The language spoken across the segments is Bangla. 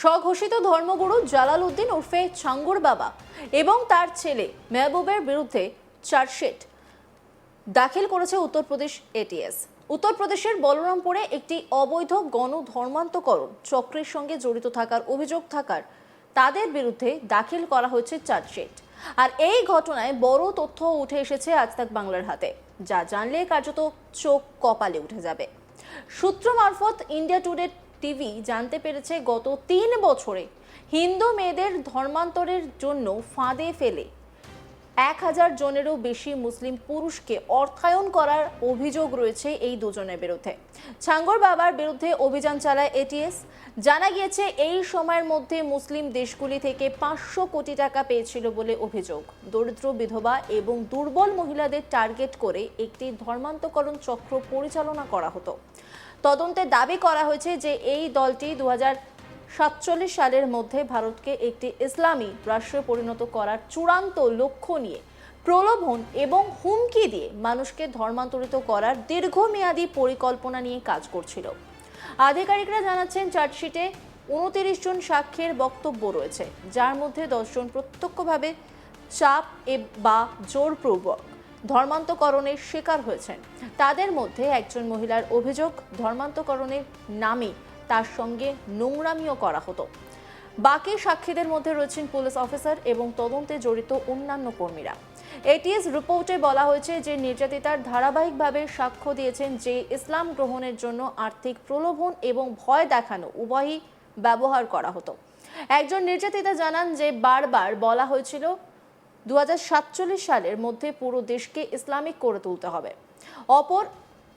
স্বঘোষিত ধর্মগুরু জালাল উদ্দিন ওরফে ছাঙ্গুর বাবা এবং তার ছেলে মেহবুবের বিরুদ্ধে চার্জশিট দাখিল করেছে উত্তরপ্রদেশ এটিএস উত্তরপ্রদেশের বলরামপুরে একটি অবৈধ গণধর্মান্তকরণ চক্রের সঙ্গে জড়িত থাকার অভিযোগ থাকার তাদের বিরুদ্ধে দাখিল করা হয়েছে চার্জশিট। আর এই ঘটনায় বড় তথ্য উঠে এসেছে আজ তাক বাংলার হাতে। যা জানলে কার্যত চোখ কপালে উঠে যাবে। সূত্র মারফত ইন্ডিয়া টুডে টিভি জানতে পেরেছে গত তিন বছরে হিন্দু মেয়েদের ধর্মান্তরের জন্য ফাঁদে ফেলে। এক হাজার জনেরও বেশি মুসলিম পুরুষকে অর্থায়ন করার অভিযোগ রয়েছে এই দুজনের বিরুদ্ধে। ছাঙ্গর বাবার বিরুদ্ধে অভিযান চালায় এটিএস। জানা গিয়েছে, এই সময়ের মধ্যে মুসলিম দেশগুলি থেকে পাঁচশো কোটি টাকা পেয়েছিল বলে অভিযোগ। দরিদ্র বিধবা এবং দুর্বল মহিলাদের টার্গেট করে একটি ধর্মান্তকরণ চক্র পরিচালনা করা হতো। তদন্তে দাবি করা হয়েছে যে এই দলটি দু সাতচল্লিশ সালের মধ্যে ভারতকে একটি ইসলামী রাষ্ট্রে পরিণত করার চূড়ান্ত লক্ষ্য নিয়ে প্রলোভন এবং হুমকি দিয়ে মানুষকে ধর্মান্তরিত করার দীর্ঘমেয়াদী পরিকল্পনা নিয়ে কাজ করছিল। আধিকারিকরা জানাচ্ছেন, চার্জশিটে উনতিরিশ জন সাক্ষীর বক্তব্য রয়েছে, যার মধ্যে দশজন প্রত্যক্ষভাবে চাপ বা জোরপূর্বক ধর্মান্তকরণের শিকার হয়েছেন। তাদের মধ্যে একজন মহিলার অভিযোগ ধর্মান্তকরণের নামে তার সঙ্গে নোংরামিও করা হতো। বাকি সাক্ষীদের মধ্যে রয়েছেন পুলিশ অফিসার এবং তদন্তে জড়িত অন্যান্য কর্মীরা। এটিএস রিপোর্টে বলা হয়েছে যে নির্যাতিতার ধারাবাহিকভাবে সাক্ষ্য দিয়েছেন যে ইসলাম গ্রহণের জন্য আর্থিক প্রলোভন এবং ভয় দেখানো উভয়ই ব্যবহার করা হতো। একজন নির্যাতিতা জানান যে বারবার বলা হয়েছিল দু হাজার সাতচল্লিশ সালের মধ্যে পুরো দেশকে ইসলামিক করে তুলতে হবে। অপর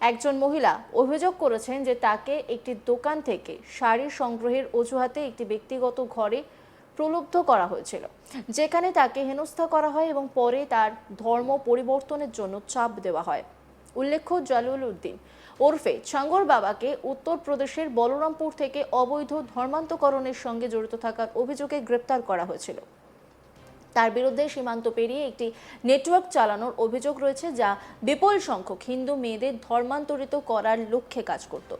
একজন মহিলা অভিযোগ করেছেন যে তাকে একটি দোকান থেকে শাড়ি সংগ্রহের অজুহাতে একটি ব্যক্তিগত ঘরে প্রলুব্ধ করা হয়েছিল, যেখানে তাকে হেনস্থা করা হয় এবং পরে তার ধর্ম পরিবর্তনের জন্য চাপ দেওয়া হয়। উল্লেখ্য, জালুল উদ্দিন ওরফে ছাঙ্গর বাবাকে উত্তরপ্রদেশের বলরামপুর থেকে অবৈধ ধর্মান্তকরণের সঙ্গে জড়িত থাকার অভিযোগে গ্রেপ্তার করা হয়েছিল। তার বিরুদ্ধে সীমান্ত পেরিয়ে একটি নেটওয়ার্ক চালানোর অভিযোগ রয়েছে যা বিপুল সংখ্যক হিন্দু মেয়েদের ধর্মান্তরিত করার লক্ষ্যে কাজ করত।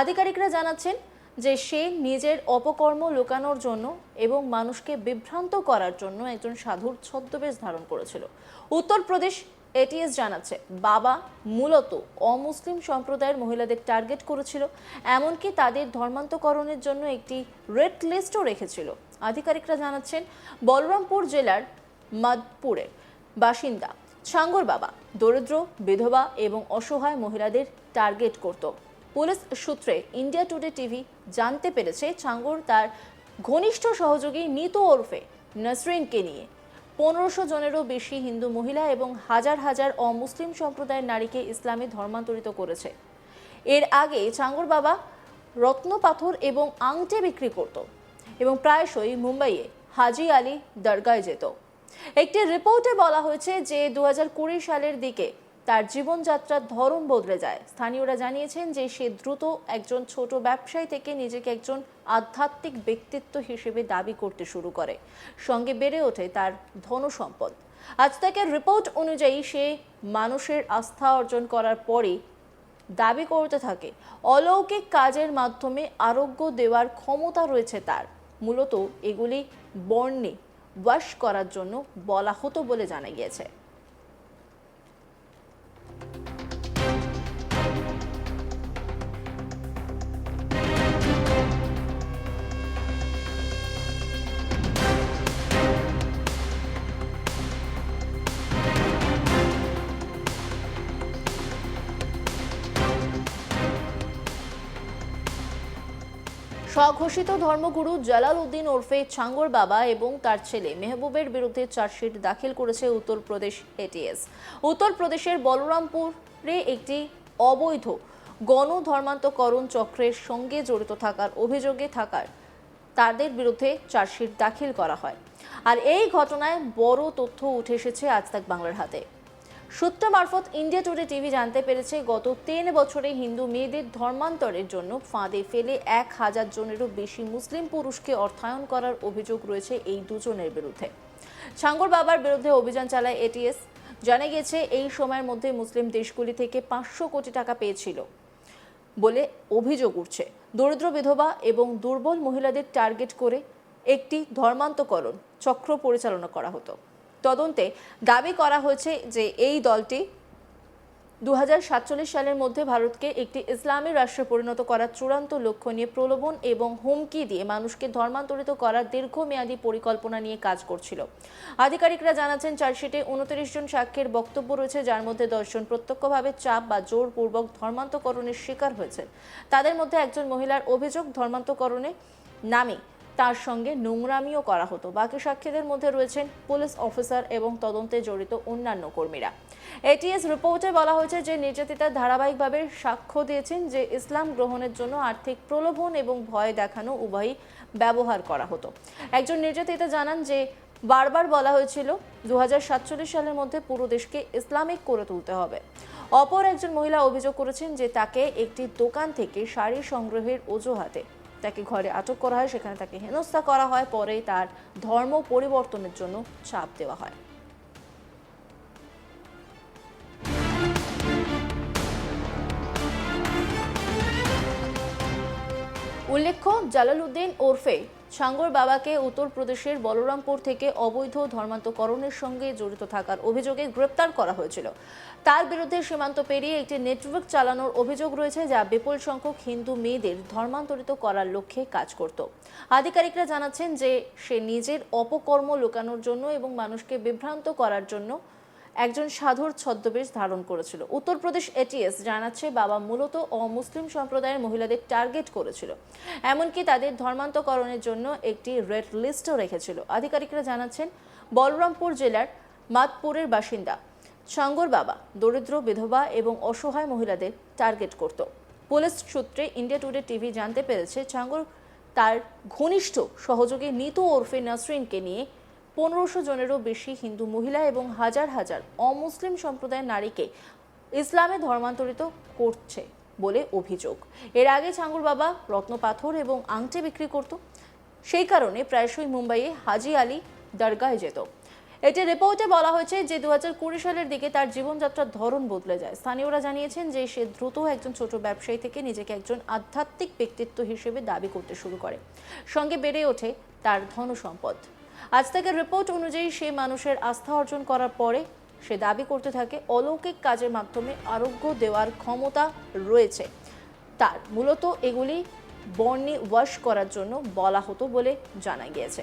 আধিকারিকরা জানাচ্ছেন যে সে নিজের অপকর্ম লুকানোর জন্য এবং মানুষকে বিভ্রান্ত করার জন্য একজন সাধুর ছদ্মবেশ ধারণ করেছিল। উত্তরপ্রদেশ এটিএস জানাচ্ছে, বাবা মূলত অমুসলিম সম্প্রদায়ের মহিলাদের টার্গেট করেছিল, এমনকি তাদের ধর্মান্তকরণের জন্য একটি রেড লিস্টও রেখেছিল। আধিকারিকরা জানাচ্ছেন, বলরামপুর জেলার মাদপুরের বাসিন্দা ছাঙ্গর বাবা দরিদ্র, বিধবা এবং অসহায় মহিলাদের টার্গেট করত। পুলিশ সূত্রে ইন্ডিয়া টুডে টিভি জানতে পেরেছে ছাঙ্গর তার ঘনিষ্ঠ সহযোগী নিতু ওরফে নসরিনকে নিয়ে। পনেরোশো জনেরও বেশি হিন্দু মহিলা এবং হাজার হাজার অমুসলিম সম্প্রদায়ের নারীকে ইসলামে ধর্মান্তরিত করেছে। এর আগে চাঙ্গর বাবা রত্ন পাথর এবং আংটে বিক্রি করত। এবং প্রায়শই মুম্বাইয়ে হাজি আলী দরগায় যেত। একটি রিপোর্টে বলা হয়েছে যে দুহাজার কুড়ি সালের দিকে তার জীবনযাত্রার ধরন বদলে যায়। স্থানীয়রা জানিয়েছেন যে সে দ্রুত একজন ছোট ব্যবসায়ী থেকে নিজেকে একজন আধ্যাত্মিক ব্যক্তিত্ব হিসেবে দাবি করতে শুরু করে। সঙ্গে বেড়ে ওঠে তার ধনসম্পদ। আজ তাকে রিপোর্ট অনুযায়ী সে মানুষের আস্থা অর্জন করার পরে দাবি করতে থাকে, অলৌকিক কাজের মাধ্যমে আরোগ্য দেওয়ার ক্ষমতা রয়েছে তার। মূলত এগুলি বর্ণে ওয়াশ করার জন্য বলা হতো বলে জানা গিয়েছে। স্বঘোষিত ধর্মগুরু জালাল উদ্দিন ওরফে ছাঙ্গর বাবা এবং তার ছেলে মেহবুবের বিরুদ্ধে চার্জশিট দাখিল করেছে উত্তরপ্রদেশ এটিএস উত্তরপ্রদেশের বলরামপুরে একটি অবৈধ গণধর্মান্তকরণ চক্রের সঙ্গে জড়িত থাকার অভিযোগে থাকার তাদের বিরুদ্ধে চার্জশিট দাখিল করা হয়। আর এই ঘটনায় বড় তথ্য উঠে এসেছে আজ তাক বাংলার হাতে। সূত্র মারফত ইন্ডিয়া টুডে টিভি জানতে পেরেছে, গত তিন বছরে হিন্দু মেয়েদের ধর্মান্তরের জন্য ফাঁদে ফেলে এক হাজার জনেরও বেশি মুসলিম পুরুষকে অর্থায়ন করার অভিযোগ রয়েছে এই দুজনের বিরুদ্ধে। ছাঙ্গর বাবার বিরুদ্ধে অভিযান চালায় এটিএস। জানা গেছে এই সময়ের মধ্যে মুসলিম দেশগুলি থেকে পাঁচশো কোটি টাকা পেয়েছিল বলে অভিযোগ উঠছে। দরিদ্র বিধবা এবং দুর্বল মহিলাদের টার্গেট করে একটি ধর্মান্তকরণ চক্র পরিচালনা করা হতো। তদন্তে দাবি করা হয়েছে যে এই দলটি দুহাজার সাতচল্লিশ সালের মধ্যে ভারতকে একটি ইসলামী রাষ্ট্রে পরিণত করার চূড়ান্ত লক্ষ্য নিয়ে প্রলোভন এবং হুমকি দিয়ে মানুষকে ধর্মান্তরিত করার দীর্ঘমেয়াদী পরিকল্পনা নিয়ে কাজ করছিল। আধিকারিকরা জানাচ্ছেন, চার্জশিটে উনত্রিশ জন সাক্ষীর বক্তব্য রয়েছে, যার মধ্যে দশজন প্রত্যক্ষভাবে চাপ বা জোরপূর্বক ধর্মান্তকরণের শিকার হয়েছেন তাদের মধ্যে একজন মহিলার অভিযোগ, ধর্মান্তকরণে নামে তার সঙ্গে নোংরামিও করা হতো। বাকি সাক্ষীদের মধ্যে রয়েছেন পুলিশ অফিসার এবং তদন্তে জড়িত অন্যান্য কর্মীরা। এটিএস রিপোর্টে বলা হয়েছে যে নির্যাতিতা ধারাবাহিকভাবে সাক্ষ্য দিয়েছেন যে ইসলাম গ্রহণের জন্য আর্থিক প্রলোভন এবং ভয় দেখানো উভয়ই ব্যবহার করা হতো। একজন নির্যাতিতা জানান যে বারবার বলা হয়েছিল দু হাজার সাতচল্লিশ সালের মধ্যে পুরো দেশকে ইসলামিক করে তুলতে হবে। অপর একজন মহিলা অভিযোগ করেছেন যে তাকে একটি দোকান থেকে শাড়ি সংগ্রহের অজুহাতে তাকে ঘরে আটক করা হয়, সেখানে তাকে হেনস্থা করা হয় পরে তার ধর্ম পরিবর্তনের জন্য চাপ দেওয়া হয়। উল্লেখ্য, জালালউদ্দিন ওরফে সাঙ্গর বাবাকে উত্তরপ্রদেশের বলরামপুর থেকে অবৈধ ধর্মান্তকরণের সঙ্গে জড়িত থাকার অভিযোগে গ্রেপ্তার করা হয়েছিল। তার বিরুদ্ধে সীমান্ত পেরিয়ে একটি নেটওয়ার্ক চালানোর অভিযোগ রয়েছে যা বিপুল সংখ্যক হিন্দু মেয়েদের ধর্মান্তরিত করার লক্ষ্যে কাজ করত। আধিকারিকরা জানাচ্ছেন যে সে নিজের অপকর্ম লুকানোর জন্য এবং মানুষকে বিভ্রান্ত করার জন্য একজন সাধুর ছদ্মবেশ ধারণ করেছিল। উত্তরপ্রদেশ এটিএস জানাচ্ছে, বাবা মূলত অমুসলিম সম্প্রদায়ের মহিলাদের টার্গেট করেছিল। এমনকি তাদের ধর্মান্তকরণের জন্য একটি রেড লিস্টও রেখেছিল। আধিকারিকরা জানাচ্ছেন, বলরামপুর জেলার মাতপুরের বাসিন্দা সাঙ্গর বাবা দরিদ্র বিধবা এবং অসহায় মহিলাদের টার্গেট করত। পুলিশ সূত্রে ইন্ডিয়া টুডে টিভি জানতে পেরেছে চাঙ্গর তার ঘনিষ্ঠ সহযোগী নিতু ওরফে নাসরিনকে নিয়ে পনেরোশো জনেরও বেশি হিন্দু মহিলা এবং হাজার হাজার অমুসলিম সম্প্রদায়ের নারীকে ইসলামে ধর্মান্তরিত করছে বলে অভিযোগ। এর আগে ছাঙ্গুর বাবা রত্নপাথর এবং আংটি বিক্রি করত। সেই কারণে প্রায়শই মুম্বাইয়ে হাজি আলী দরগায় যেত। এটি রিপোর্টে বলা হয়েছে যে দু কুড়ি সালের দিকে তার জীবনযাত্রার ধরন বদলে যায়। স্থানীয়রা জানিয়েছেন যে সে দ্রুত একজন ছোট ব্যবসায়ী থেকে নিজেকে একজন আধ্যাত্মিক ব্যক্তিত্ব হিসেবে দাবি করতে শুরু করে। সঙ্গে বেড়ে ওঠে তার ধনসম্পদ। আজ থেকে রিপোর্ট অনুযায়ী সেই মানুষের আস্থা অর্জন করার পরে সে দাবি করতে থাকে, অলৌকিক কাজের মাধ্যমে আরোগ্য দেওয়ার ক্ষমতা রয়েছে। তার মূলত এগুলি বর্ণে ওয়াশ করার জন্য বলা হতো বলে জানা গিয়েছে।